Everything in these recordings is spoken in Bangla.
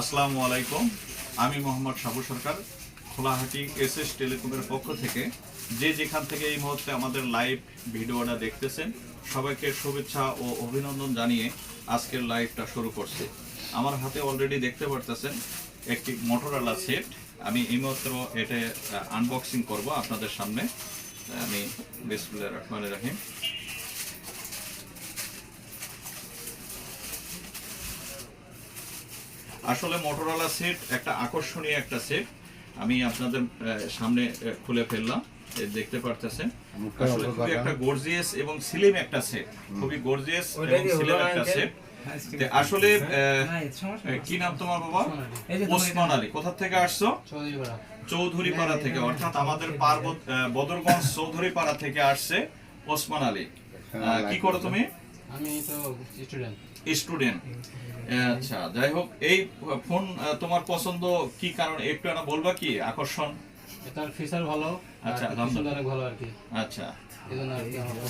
আসসালামু আলাইকুম। আমি মোহাম্মদ সাবু সরকার, খোলাহাটি এস এস টেলিকমের পক্ষ থেকে। যে যেখান থেকে এই মুহূর্তে আমাদের লাইভ ভিডিওটা দেখতেছেন, সবাইকে শুভেচ্ছা ও অভিনন্দন জানিয়ে আজকের লাইভটা শুরু করছি। আমার হাতে অলরেডি দেখতে পারতেছেন একটি মোটরওয়ালা সেট আমি এই মুহূর্তে এটা আনবক্সিং করব আপনাদের সামনে। আমি বিসমুল্লাহ রহমান রাহিম। আসলে মোটরওয়ালা সেট একটা আকর্ষণীয় একটা সেট আমি আপনাদের সামনে খুলে ফেললাম। দেখতে পারতেছেন। আসলে খুবই একটা গর্জিয়াস এবং স্লিম একটা সেট খুবই গর্জিয়াস এবং স্লিম একটা সেট আসলে আহ, আহ, কি নাম তোমার বাবা? ওসমান আলী। কোথা থেকে আসছো? চৌধুরীপাড়া। থেকে অর্থাৎ আমাদের পার্বত বদরগঞ্জ চৌধুরীপাড়া থেকে আসছে ওসমান আলী। আহ, কি করো তুমি? আমি তো স্টুডেন্ট স্টুডেন্ট আচ্ছা যাই হোক এই ফোন তোমার পছন্দ কি কারণ একটু না বলবা কি? আকর্ষণ? এটার ফিচার ভালো আচ্ছা, অনেক ভালো আর কি। আচ্ছা।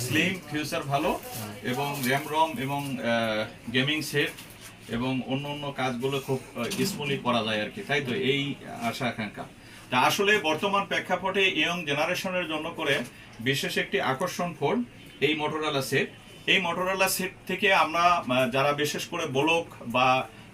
স্লিম ফিউচার ভালো এবং র্যাম রম এবং গেমিং সেট এবং অন্য অন্য কাজগুলো খুব স্মুলি করা যায় আর কি। তাই তো? এই আশা আকাঙ্ক্ষা। তা আসলে বর্তমান প্রেক্ষাপটে ইয়ং জেনারেশনের জন্য করে বিশেষ একটি আকর্ষণ ফোন এই মোটরোলা সেট এই মোটরোলা সেট থেকে আমরা যারা বিশেষ করে ব্লগ বা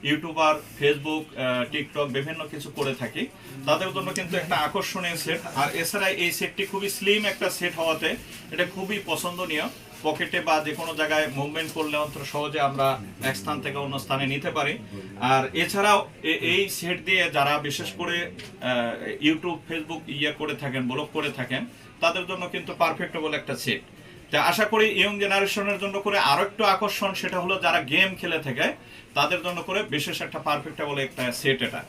ইউটিউবার ফেসবুক টিকটক বিভিন্ন কিছু করে থাকি, তাদের জন্য কিন্তু একটা আকর্ষণীয় সেট আর এছাড়া এই সেটটি খুবই স্লিম একটা সেট হওয়াতে এটা খুবই পছন্দনীয়। পকেটে বা যে কোনো জায়গায় মুভমেন্ট করলে অন্তত সহজে আমরা এক স্থান থেকে অন্য স্থানে নিতে পারি। আর এছাড়াও এই সেট দিয়ে যারা বিশেষ করে ইউটিউব ফেসবুক ইয়ে করে থাকেন ব্লগ করে থাকেন, তাদের জন্য কিন্তু পারফেক্টেবল একটা সেট তা আশা করি ইয়ং জেনারেশনের জন্য করে আরও একটু আকর্ষণ সেটা হলো যারা গেম খেলে থাকে তাদের জন্য করে বিশেষ একটা পারফেক্টেবল একটা সেট এটা।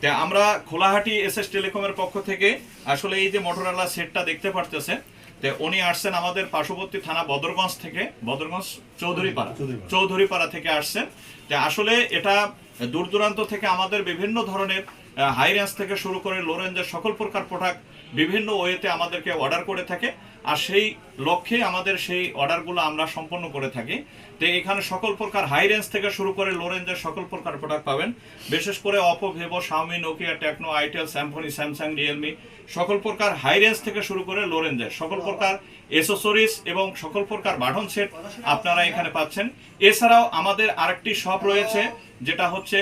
তা আমরা খোলাহাটি এস এস টেলিকমের পক্ষ থেকে আসলে এই যে মোটরোলা সেটটা দেখতে পারতেছেন তে উনি আসছেন আমাদের পার্শ্ববর্তী থানা বদরগঞ্জ থেকে বদরগঞ্জ চৌধুরীপাড়া চৌধুরীপাড়া। থেকে আসছেন। যে আসলে এটা দূর দূরান্ত থেকে আমাদের বিভিন্ন ধরনের হাই রেঞ্জ থেকে শুরু করে লো রেঞ্জের সকল প্রকার প্রোডাক্ট বিভিন্ন ওয়েতে আমাদেরকে অর্ডার করে থাকে আর সেই লক্ষ্যে আমাদের সেই অর্ডারগুলো আমরা সম্পন্ন করে থাকি। তো এখানে সকল প্রকার হাই রেঞ্জ থেকে শুরু করে লো রেঞ্জের সকল প্রকার প্রোডাক্ট পাবেন। বিশেষ করে Oppo Vivo Xiaomi Nokia Tecno itel স্যামসনি Samsung Realme সকল প্রকার হাই রেঞ্জ থেকে শুরু করে লো রেঞ্জের সকল প্রকার এসেসরিজ এবং সকল প্রকার বাটন সেট আপনারা এখানে পাচ্ছেন। এছাড়াও আমাদের আরেকটি শপ রয়েছে যেটা হচ্ছে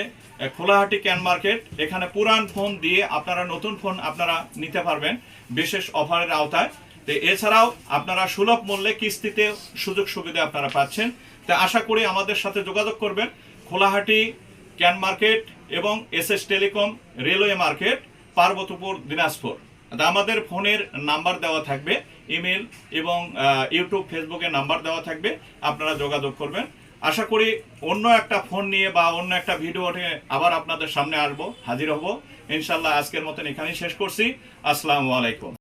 খোলাহাটি ক্যান মার্কেট, এখানে পুরান ফোন দিয়ে আপনারা, নতুন ফোন আপনারা নিতে পারবেন, বিশেষ অফারের আওতায়। তো এছাড়াও আপনারা সুলভ মূল্যে কিস্তিতে সুযোগ সুবিধা আপনারা পাচ্ছেন। তা আশা করি আমাদের সাথে যোগাযোগ করবেন। খোলাহাটি ক্যান মার্কেট এবং S S telecom railway market, Parbatipur, Dinajpur. আমাদের ফোনের নাম্বার দেওয়া থাকবে, ইমেল এবং ইউটিউব, ফেসবুকে নাম্বার দেওয়া থাকবে, আপনারা যোগাযোগ করবেন। আশা করি অন্য একটা ফোন নিয়ে বা অন্য একটা ভিডিও নিয়ে আবার আপনাদের সামনে আসব, হাজির হব। ইনশাল্লাহ আজকের মতন এখানেই শেষ করছি। আসসালামু আলাইকুম।